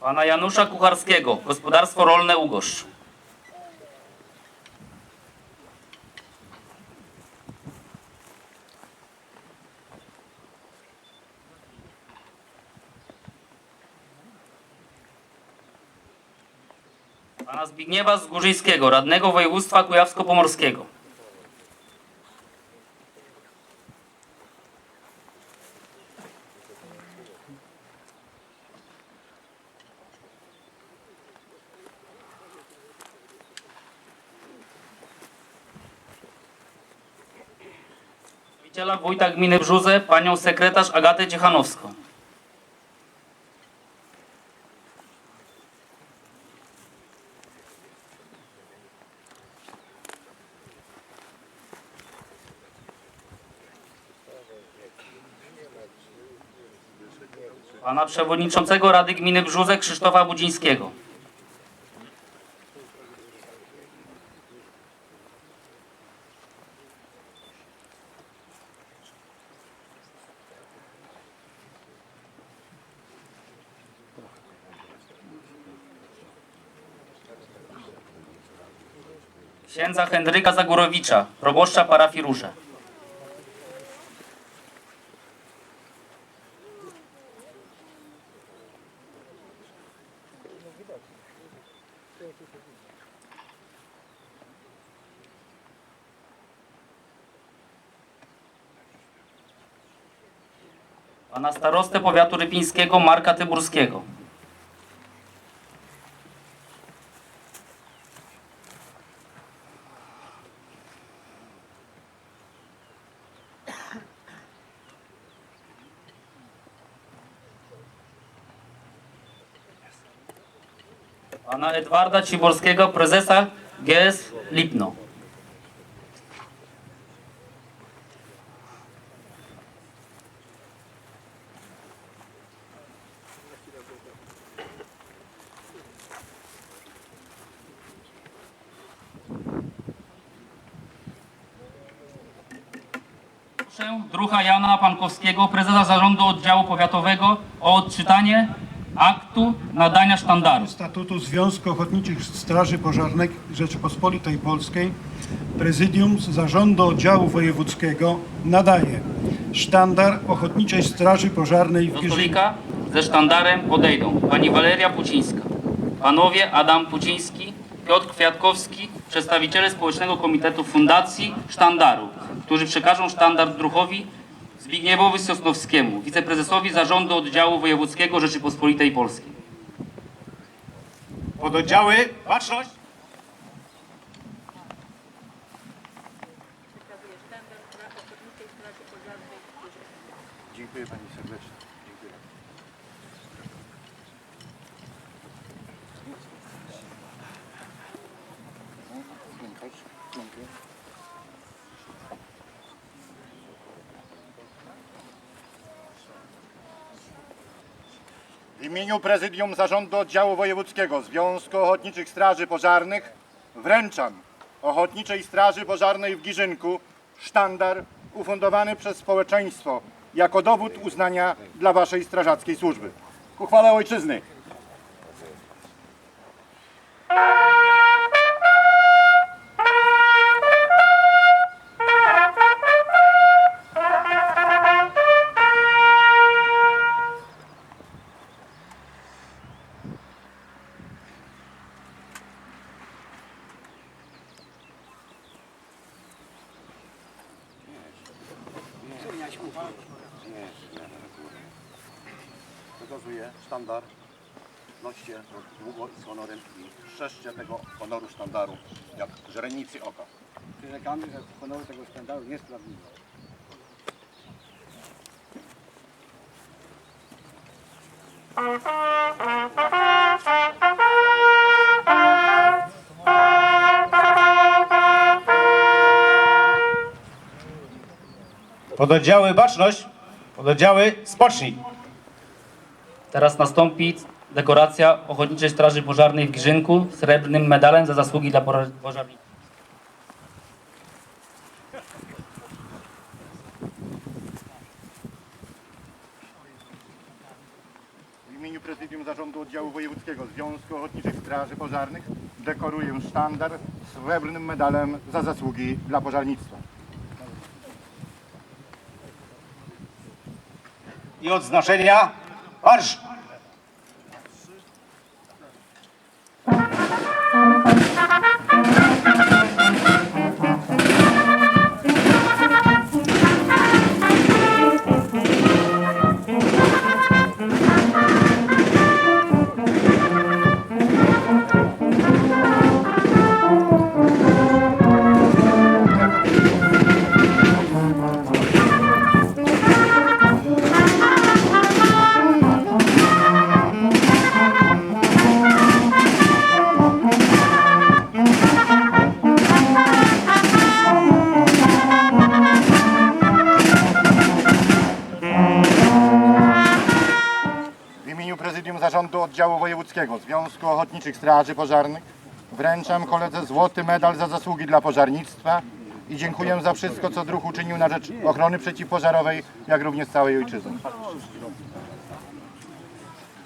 Pana Janusza Kucharskiego, Gospodarstwo Rolne Ugosz. Pana Zbigniewa Zgórzyńskiego, Radnego Województwa Kujawsko-Pomorskiego. Przedstawiciela Wójta Gminy Brzuze, Panią Sekretarz Agatę Ciechanowską. Pana Przewodniczącego Rady Gminy Brzuze Krzysztofa Budzińskiego. Księdza Henryka Zagórowicza, proboszcza parafii Róże. Pana starostę powiatu rypińskiego Marka Tyburskiego. Pana Edwarda Ciborskiego, prezesa GS Lipno. Drucha Jana Pankowskiego, prezesa Zarządu Oddziału Powiatowego o odczytanie aktu nadania sztandaru. Statutu Związku Ochotniczych Straży Pożarnych Rzeczypospolitej Polskiej Prezydium z Zarządu Oddziału Wojewódzkiego nadaje sztandar Ochotniczej Straży Pożarnej w Do stolika ze sztandarem odejdą pani Waleria Pucińska, panowie Adam Puciński, Piotr Kwiatkowski, przedstawiciele Społecznego Komitetu Fundacji Sztandaru, którzy przekażą sztandar druchowi Zbigniewowi Sosnowskiemu, wiceprezesowi Zarządu Oddziału Wojewódzkiego Rzeczypospolitej Polskiej. Pododdziały, baczność! Dziękuję Pani serdecznie. Dziękuję. W imieniu Prezydium Zarządu Oddziału Wojewódzkiego Związku Ochotniczych Straży Pożarnych wręczam Ochotniczej Straży Pożarnej w Giżynku sztandar ufundowany przez społeczeństwo jako dowód uznania dla Waszej strażackiej służby. Ku Ojczyzny! Wykazuję sztandar, noście długo i z honorem i strzeżcie tego honoru sztandaru jak źrenicy oka. Przyrzekamy, że honoru tego sztandaru nie sprawdzimy. Pododdziały, baczność! Pododdziały, spocznij! Teraz nastąpi dekoracja Ochotniczej Straży Pożarnej w Giżynku srebrnym medalem za zasługi dla pożar- pożarników. W W imieniu Prezydium Zarządu Oddziału Wojewódzkiego Związku Ochotniczych Straży Pożarnych dekoruję sztandar srebrnym medalem za zasługi dla pożarnictwa. I odznaczenia marsz! W imieniu Prezydium Zarządu Oddziału Wojewódzkiego Związku Ochotniczych Straży Pożarnych wręczam koledze złoty medal za zasługi dla pożarnictwa i dziękuję za wszystko, co druh uczynił na rzecz ochrony przeciwpożarowej, jak również całej ojczyzny.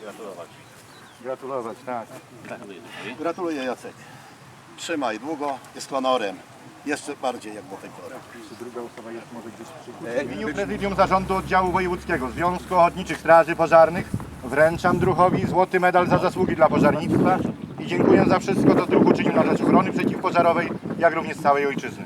Gratulować. Gratulować, tak. Gratuluję Jacek. Trzymaj długo, jest honorem. Jeszcze bardziej jak do tej pory. W imieniu Prezydium Zarządu Oddziału Wojewódzkiego Związku Ochotniczych Straży Pożarnych wręczam druhowi złoty medal za zasługi dla pożarnictwa i dziękuję za wszystko, co druh uczynił na rzecz ochrony przeciwpożarowej, jak również całej ojczyzny.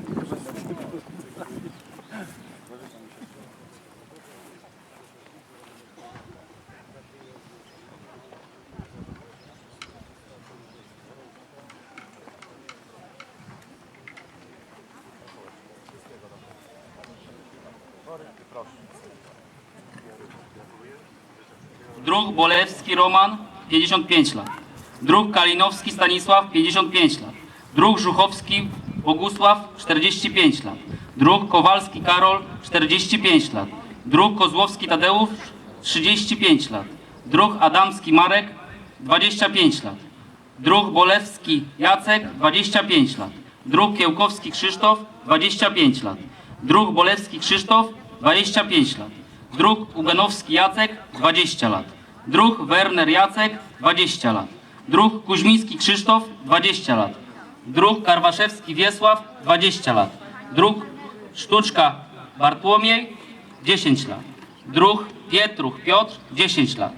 Druh Bolewski Roman 55 lat. Druh Kalinowski Stanisław 55 lat. Druh Żuchowski Bogusław 45 lat. Druh Kowalski Karol 45 lat. Druh Kozłowski Tadeusz 35 lat. Druh Adamski Marek 25 lat. Druh Bolewski Jacek 25 lat. Druh Kiełkowski Krzysztof 25 lat. Druh Bolewski Krzysztof 25 lat. Druh Uganowski Jacek 20 lat. Druh Werner Jacek 20 lat. Druh Kuźmiński Krzysztof 20 lat. Druh Karwaszewski Wiesław 20 lat. Druh Sztuczka Bartłomiej 10 lat. Druh Pietruch Piotr 10 lat.